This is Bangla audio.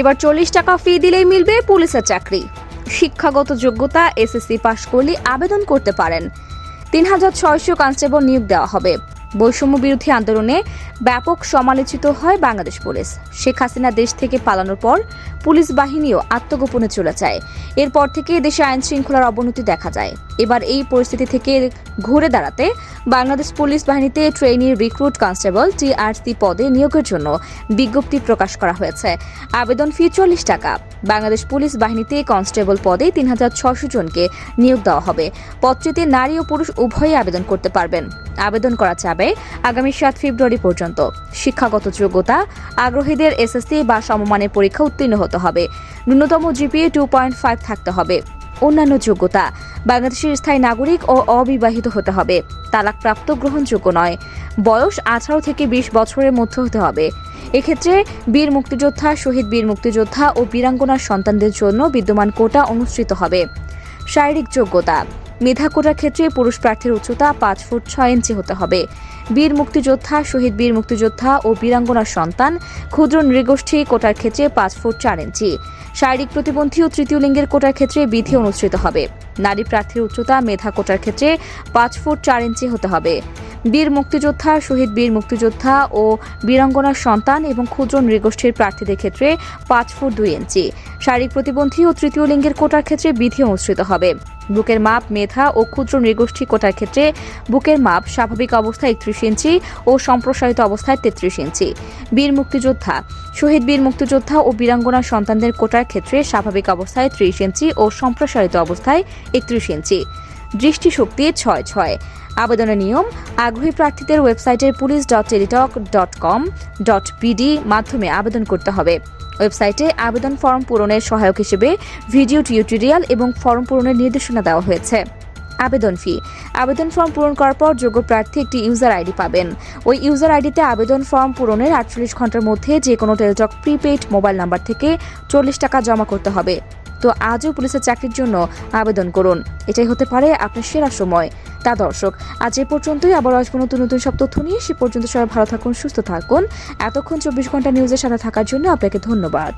এবার চল্লিশ টাকা ফি দিলেই মিলবে পুলিশের চাকরি। শিক্ষাগত যোগ্যতা এসএসসি পাশ করলে আবেদন করতে পারেন। তিন হাজার ছয়শো কনস্টেবল নিয়োগ দেওয়া হবে। বৈষম্য বিরোধী আন্দোলনে ব্যাপক সমালোচিত হয় বাংলাদেশ পুলিশ। শেখ হাসিনা দেশ থেকে পালানোর পর পুলিশ বাহিনীও আত্মগোপনে চলে যায়। এরপর থেকে দেশে আইন শৃঙ্খলার অবনতি দেখা যায়। এবার এই পরিস্থিতি থেকে ঘুরে দাঁড়াতে বাংলাদেশ পুলিশ বাহিনীতে ট্রেনি রিক্রুট কনস্টেবল টিআরসি পদে নিয়োগের জন্য বিজ্ঞপ্তি প্রকাশ করা হয়েছে। আবেদন ফি চল্লিশ টাকা। বাংলাদেশ পুলিশ বাহিনীতে কনস্টেবল পদে তিন হাজার ছশো জনকে নিয়োগ দেওয়া হবে। পদটিতে নারী ও পুরুষ উভয়ই আবেদন করতে পারবেন। আবেদন করা যাবে আগামী সাত ফেব্রুয়ারি পর্যন্ত। শিক্ষাগত যোগ্যতা, আগ্রহীদের এসএসসি বা সমমানের পরীক্ষা উত্তীর্ণ হতে হবে। ন্যূনতম জিপিএ টু পয়েন্ট ফাইভ থাকতে হবে। অন্যান্য যোগ্যতা, বাংলাদেশের স্থায়ী নাগরিক ও অবিবাহিত হতে হবে। তালাকপ্রাপ্ত গ্রহণযোগ্য নয়। বয়স আঠারো থেকে বিশ বছরের মধ্যে হতে হবে। এক্ষেত্রে বীর মুক্তিযোদ্ধা, শহীদ বীর মুক্তিযোদ্ধা ও বীরাঙ্গনার সন্তানদের জন্য বিদ্যমান কোটা অনুষ্ঠিত হবে। শারীরিক যোগ্যতা মেধা কোটার ক্ষেত্রে পুরুষ প্রার্থীর উচ্চতা পাঁচ ফুট ছয় ইঞ্চি হতে হবে। বীর মুক্তিযোদ্ধা, শহীদ বীর মুক্তিযোদ্ধা ও বীরাঙ্গনার সন্তান ক্ষুদ্র নৃগোষ্ঠী কোটার ক্ষেত্রে পাঁচ ফুট চার ইঞ্চি। শারীরিক প্রতিবন্ধী ও তৃতীয় লিঙ্গের কোটার ক্ষেত্রে বিধি অনুসৃত হবে। নারী প্রার্থীর উচ্চতা মেধা কোটার ক্ষেত্রে পাঁচ ফুট চার ইঞ্চি হতে হবে। বীর মুক্তিযোদ্ধা, শহীদ বীর মুক্তিযোদ্ধা ও বীরাঙ্গনার সন্তান এবং ক্ষুদ্র নৃগোষ্ঠীর প্রার্থীদের ক্ষেত্রে পাঁচ ফুট দুই ইঞ্চি। শারীরিক প্রতিবন্ধী ও তৃতীয় লিঙ্গের কোটার ক্ষেত্রে বিধি অনুষ্ঠিত হবে। বুকের মাপ, মেধা ও ক্ষুদ্র নৃগোষ্ঠী কোটার ক্ষেত্রে বুকের মাপ স্বাভাবিক অবস্থায় একত্রিশ ইঞ্চি ও সম্প্রসারিত অবস্থায় তেত্রিশ ইঞ্চি। বীর মুক্তিযোদ্ধা, শহীদ বীর মুক্তিযোদ্ধা ও বীরাঙ্গনা সন্তানদের কোটার ক্ষেত্রে স্বাভাবিক অবস্থায় ত্রিশ ইঞ্চি ও সম্প্রসারিত অবস্থায় একত্রিশ ইঞ্চি। দৃষ্টিশক্তি ছয় ছয়। আবেদনের নিয়ম, আগ্রহী প্রার্থীদের ওয়েবসাইটের police dot Teletalk dot com dot BD মাধ্যমে আবেদন করতে হবে। ওয়েবসাইটে আবেদন ফর্ম পূরণের সহায়ক হিসেবে ভিডিও টিউটোরিয়াল এবং ফর্ম পূরণের নির্দেশনা দেওয়া হয়েছে। আবেদন ফি। আবেদন ফর্ম পূরণ করার পর যোগ্য প্রার্থী একটি ইউজার আইডি পাবেন। ওই ইউজার আইডিতে আবেদন ফর্ম পূরণের আটচল্লিশ ঘণ্টার মধ্যে যে কোনো টেলিটক প্রিপেইড মোবাইল নাম্বার থেকে চল্লিশ টাকা জমা করতে হবে। তো আজও পুলিশের চাকরির জন্য আবেদন করুন। এটাই হতে পারে আপনার সেরা সময়। তা দর্শক, আজ এ পর্যন্তই। আবার আসব নতুন নতুন সব তথ্য নিয়ে। সে পর্যন্ত সবাই ভালো থাকুন, সুস্থ থাকুন। এতক্ষণ চব্বিশ ঘণ্টা নিউজের সাথে থাকার জন্য আপনাকে ধন্যবাদ।